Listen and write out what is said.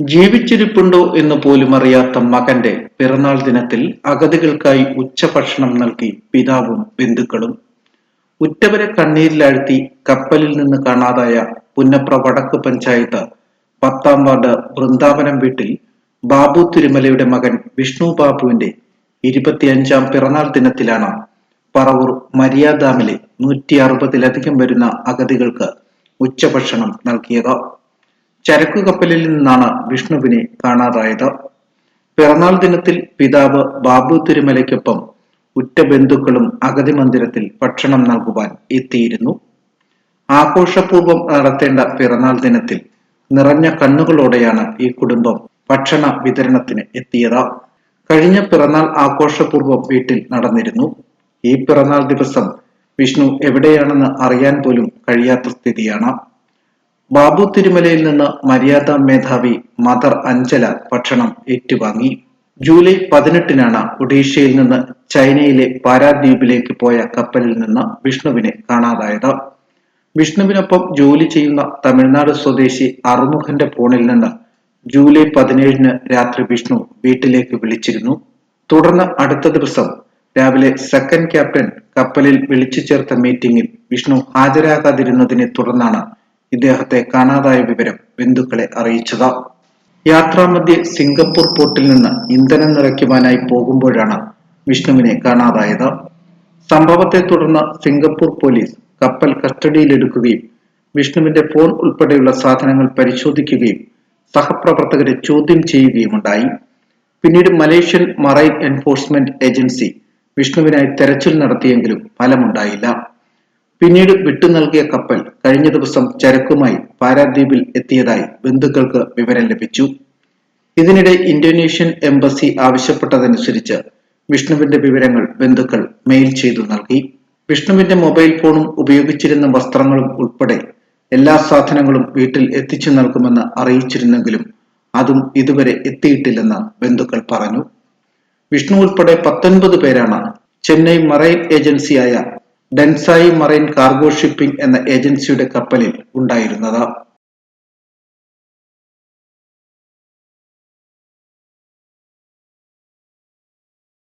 ജീവിച്ചിരിപ്പുണ്ടോ എന്ന് പോലും അറിയാത്ത മകന്റെ പിറന്നാൾ ദിനത്തിൽ അഗതികൾക്കായി ഉച്ചഭക്ഷണം നൽകി പിതാവും ബന്ധുക്കളും ഉറ്റവരെ കണ്ണീരിലാഴ്ത്തി കപ്പലിൽ നിന്ന് കാണാതായ പുന്നപ്ര വടക്ക് പഞ്ചായത്ത് പത്താം വാർഡ് വൃന്ദാവനം വീട്ടിൽ ബാബു തിരുമലയുടെ മകൻ വിഷ്ണു ബാബുവിന്റെ ഇരുപത്തിയഞ്ചാം പിറന്നാൾ ദിനത്തിലാണ് പറവൂർ മര്യാദാമിലെ നൂറ്റി അറുപതിലധികം വരുന്ന അഗതികൾക്ക് ഉച്ചഭക്ഷണം നൽകിയത്. ചരക്കു കപ്പലിൽ നിന്നാണ് വിഷ്ണുവിനെ കാണാതായത്. പിറന്നാൾ ദിനത്തിൽ പിതാവ് ബാബു തിരുമലയ്ക്കൊപ്പം ഉറ്റ ബന്ധുക്കളും അഗതി മന്ദിരത്തിൽ ഭക്ഷണം നൽകുവാൻ എത്തിയിരുന്നു. ആഘോഷപൂർവം നടത്തേണ്ട പിറന്നാൾ ദിനത്തിൽ നിറഞ്ഞ കണ്ണുകളോടെയാണ് ഈ കുടുംബം ഭക്ഷണ വിതരണത്തിന് എത്തിയത്. കഴിഞ്ഞ പിറന്നാൾ ആഘോഷപൂർവം വീട്ടിൽ നടന്നിരുന്നു. ഈ പിറന്നാൾ ദിവസം വിഷ്ണു എവിടെയാണെന്ന് അറിയാൻ പോലും കഴിയാത്ത സ്ഥിതിയാണ്. ബാബു തിരുമലയിൽ നിന്ന് മര്യാദ മേധാവി മദർ അഞ്ചല ഭക്ഷണം ഏറ്റുവാങ്ങി. ജൂലൈ പതിനെട്ടിനാണ് ഒഡീഷയിൽ നിന്ന് ചൈനയിലെ പാരാദ്വീപിലേക്ക് പോയ കപ്പലിൽ നിന്ന് വിഷ്ണുവിനെ കാണാതായത്. വിഷ്ണുവിനൊപ്പം ജോലി ചെയ്യുന്ന തമിഴ്നാട് സ്വദേശി അറുമുഖന്റെ ഫോണിൽ നിന്ന് ജൂലൈ പതിനേഴിന് രാത്രി വിഷ്ണു വീട്ടിലേക്ക് വിളിച്ചിരുന്നു. തുടർന്ന് അടുത്ത ദിവസം രാവിലെ സെക്കൻഡ് ക്യാപ്റ്റൻ കപ്പലിൽ വിളിച്ചു ചേർത്ത മീറ്റിംഗിൽ വിഷ്ണു ഹാജരാകാതിരുന്നതിനെ തുടർന്നാണ് ഇദ്ദേഹത്തെ കാണാതായ വിവരം ബന്ധുക്കളെ അറിയിച്ചത്. യാത്രാമധ്യേ സിംഗപ്പൂർ പോർട്ടിൽ നിന്ന് ഇന്ധനം നിറയ്ക്കുവാനായി പോകുമ്പോഴാണ് വിഷ്ണുവിനെ കാണാതായത്. സംഭവത്തെ തുടർന്ന് സിംഗപ്പൂർ പോലീസ് കപ്പൽ കസ്റ്റഡിയിലെടുക്കുകയും വിഷ്ണുവിന്റെ ഫോൺ ഉൾപ്പെടെയുള്ള സാധനങ്ങൾ പരിശോധിക്കുകയും സഹപ്രവർത്തകരെ ചോദ്യം ചെയ്യുകയുമുണ്ടായി. പിന്നീട് മലേഷ്യൻ മറൈൻ എൻഫോഴ്സ്മെന്റ് ഏജൻസി വിഷ്ണുവിനായി തെരച്ചിൽ നടത്തിയെങ്കിലും ഫലമുണ്ടായില്ല. പിന്നീട് വിട്ടു നൽകിയ കപ്പൽ കഴിഞ്ഞ ദിവസം ചരക്കുമായി പാരാദ്വീപിൽ എത്തിയതായി ബന്ധുക്കൾക്ക് വിവരം ലഭിച്ചു. ഇതിനിടെ ഇന്തോനേഷ്യൻ എംബസി ആവശ്യപ്പെട്ടതനുസരിച്ച് വിഷ്ണുവിന്റെ വിവരങ്ങൾ ബന്ധുക്കൾ മെയിൽ ചെയ്തു നൽകി. വിഷ്ണുവിന്റെ മൊബൈൽ ഫോണും ഉപയോഗിച്ചിരുന്ന വസ്ത്രങ്ങളും ഉൾപ്പെടെ എല്ലാ സാധനങ്ങളും വീട്ടിൽ എത്തിച്ചു നൽകുമെന്ന് അറിയിച്ചിരുന്നെങ്കിലും അതും ഇതുവരെ എത്തിയിട്ടില്ലെന്ന് ബന്ധുക്കൾ പറഞ്ഞു. വിഷ്ണു ഉൾപ്പെടെ പത്തൊൻപത് പേരാണ് ചെന്നൈ മറൈൻ ഏജൻസിയായ ഡെൻസായി മറൈൻ കാർഗോ ഷിപ്പിംഗ് എന്ന ഏജൻസിയുടെ കപ്പലിൽ ഉണ്ടായിരുന്നത്.